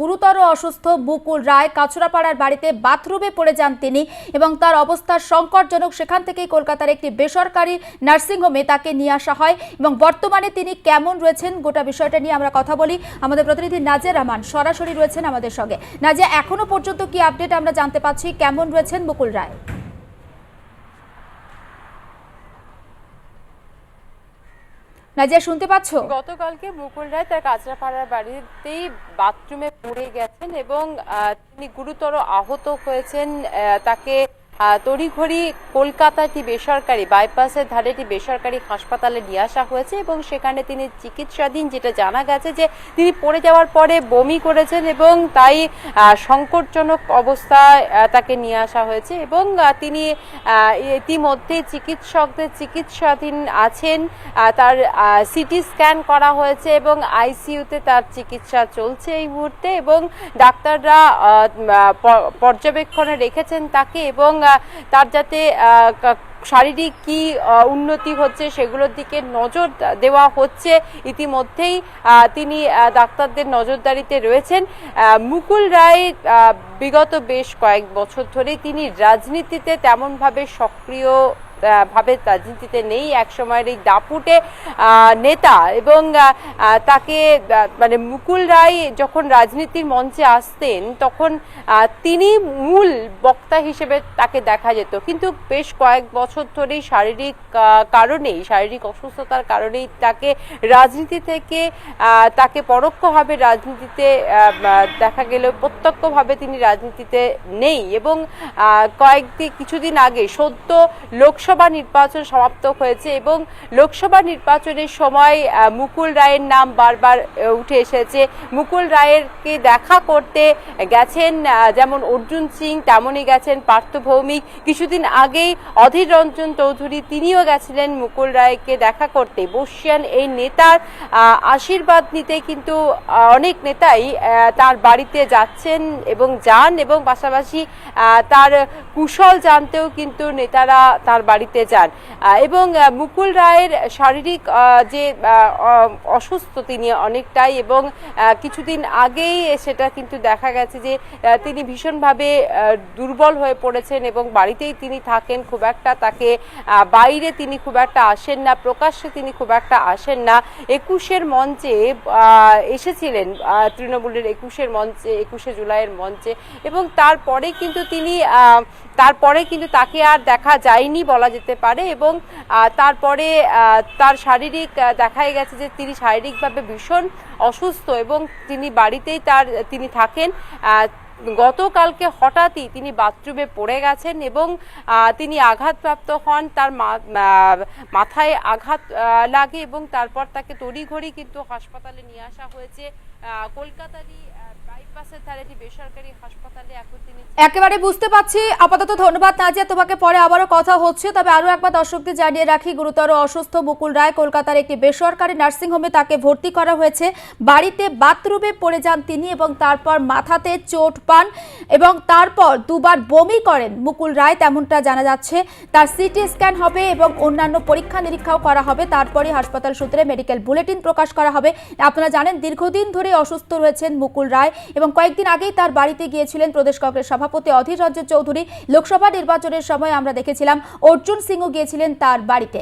গুরুতর অসুস্থ বুকুল রায় কাছড়াপাড়ার বাড়িতে বাথরুমে পড়ে যান তিনি এবং তার অবস্থা সংকটজনক। সেখান থেকেই কলকাতার একটি বেসরকারি নার্সিংহোমে তাকে নিয়ে আসা হয় এবং বর্তমানে তিনি কেমন রয়েছেন গোটা বিষয়টা নিয়ে আমরা কথা বলি। আমাদের প্রতিনিধি নাজিয়া রহমান সরাসরি রয়েছেন আমাদের সঙ্গে। নাজিয়া, এখনও পর্যন্ত কি আপডেট আমরা জানতে পাচ্ছি? কেমন রয়েছেন বুকুল রায়? নাজিয়া, শুনতে পাচ্ছ? গতকালকে মুকুল রায় তার কাঁচরাপাড়ার বাড়িতেই বাথরুমে পড়ে গেছেন এবং তিনি গুরুতর আহত হয়েছেন তাকে তড়িঘড়ি কলকাতা একটি বেসরকারি বাইপাসের ধারে একটি বেসরকারি হাসপাতালে নিয়ে আসা হয়েছে এবং সেখানে তিনি চিকিৎসাধীন, যেটা জানা গেছে যে তিনি পড়ে যাওয়ার পরে বমি করেছেন এবং তাই সংকটজনক অবস্থায় তাকে নিয়ে আসা হয়েছে এবং তিনি ইতিমধ্যে চিকিৎসকদের চিকিৎসাধীন আছেন। তার সিটি স্ক্যান করা হয়েছে এবং আইসিইউতে তার চিকিৎসা চলছে এই মুহূর্তে এবং ডাক্তাররা পর্যবেক্ষণে রেখেছেন তাকে এবং তার যাতে শারীরিক কি উন্নতি হচ্ছে সেগুলোর দিকে নজর দেওয়া হচ্ছে। ইতিমধ্যেই তিনি ডাক্তারদের নজরদারিতে রয়েছেন। মুকুল রায় বিগত বেশ কয়েক বছর ধরেই তিনি রাজনীতিতে তেমনভাবে সক্রিয় ভাবে রাজনীতিতে নেই। এক সময়ের এই দাপুটে নেতা এবং তাকে মানে মুকুল রায় যখন রাজনীতির মঞ্চে আসতেন, তখন তিনি মূল বক্তা হিসেবে তাকে দেখা যেত। কিন্তু বেশ কয়েক বছর ধরেই শারীরিক কারণেই, শারীরিক অসুস্থতার কারণেই তাকে রাজনীতি থেকে তাকে পরোক্ষভাবে রাজনীতিতে দেখা গেলেও প্রত্যক্ষভাবে তিনি রাজনীতিতে নেই এবং কয়েকদিন, কিছুদিন আগে সদ্য লোকসভা নির্বাচন সমাপ্ত হয়েছে এবং লোকসভা নির্বাচনের সময় মুকুল রায়ের নাম বারবার উঠে এসেছে। মুকুল রায়েরকে দেখা করতে গেছেন যেমন অর্জুন সিং, তেমনই গেছেন পার্থ ভৌমিক। কিছুদিন আগেই অধীর রঞ্জন চৌধুরী, তিনিও গেছিলেন মুকুল রায়কে দেখা করতে। বর্ষিয়ান এই নেতার আশীর্বাদ নিতে কিন্তু অনেক নেতাই তার বাড়িতে যাচ্ছেন এবং যান এবং পাশাপাশি তার কুশল জানতেও কিন্তু নেতারা তার বাড়িতে যান। এবং মুকুল রায়ের শারীরিক যে অসুস্থ তিনি অনেকটাই এবং কিছুদিন আগেই সেটা কিন্তু দেখা গেছে যে তিনি ভীষণভাবে দুর্বল হয়ে পড়েছেন এবং বাড়িতেই তিনি থাকেন। খুব একটা তাকে বাইরে তিনি খুব একটা আসেন না, প্রকাশ্যে তিনি খুব একটা আসেন না। একুশের মঞ্চে এসেছিলেন তৃণমূলের একুশের মঞ্চে, একুশে জুলাইয়ের মঞ্চে এবং তারপরে কিন্তু তিনি তারপরে কিন্তু তাকে আর দেখা যায়নি বলা যেতে পারে এবং তারপরে তার শারীরিক দেখাই গেছে যে তিনি শারীরিকভাবে ভীষণ অসুস্থ এবং তিনি বাড়িতেই তার, তিনি থাকেন। গতকালকে হঠাৎই তিনি বাথরুমে পড়ে গেছেন এবং তিনি আঘাতপ্রাপ্ত হন। তার মাথায় আঘাত লাগে এবং তারপর তাকে তড়িঘড়ি কিন্তু হাসপাতালে নিয়ে আসা হয়েছে। কলকাতারই একেবারে বুঝতে পারছি। আপাতত ধন্যবাদ, নাজিয়া। তোমাকে পরে আবারও কথা হচ্ছে। তবে আরও একবার দর্শকদের জানিয়ে রাখি, গুরুতর অসুস্থ মুকুল রায় কলকাতার একটি বেসরকারি নার্সিংহোমে তাকে ভর্তি করা হয়েছে। বাড়িতে বাথরুমে পড়ে যান তিনি এবং তারপর মাথাতে চোট পান এবং তারপর দুবার বমি করেন। মুকুল রায় তেমনটা জানা যাচ্ছে। তার সিটি স্ক্যান হবে এবং অন্যান্য পরীক্ষা নিরীক্ষাও করা হবে। তারপরে হাসপাতাল সূত্রে মেডিকেল বুলেটিন প্রকাশ করা হবে। আপনারা জানেন, দীর্ঘদিন ধরে অসুস্থ রয়েছেন মুকুল রায়। এবং কয়েকদিন আগেই তার বাড়িতে গিয়েছিলেন প্রদেশ কংগ্রেস সভাপতি অধীর রঞ্জন চৌধুরী। লোকসভা নির্বাচনের সময় আমরা দেখেছিলাম, অর্জুন সিংও গিয়েছিলেন তার বাড়িতে।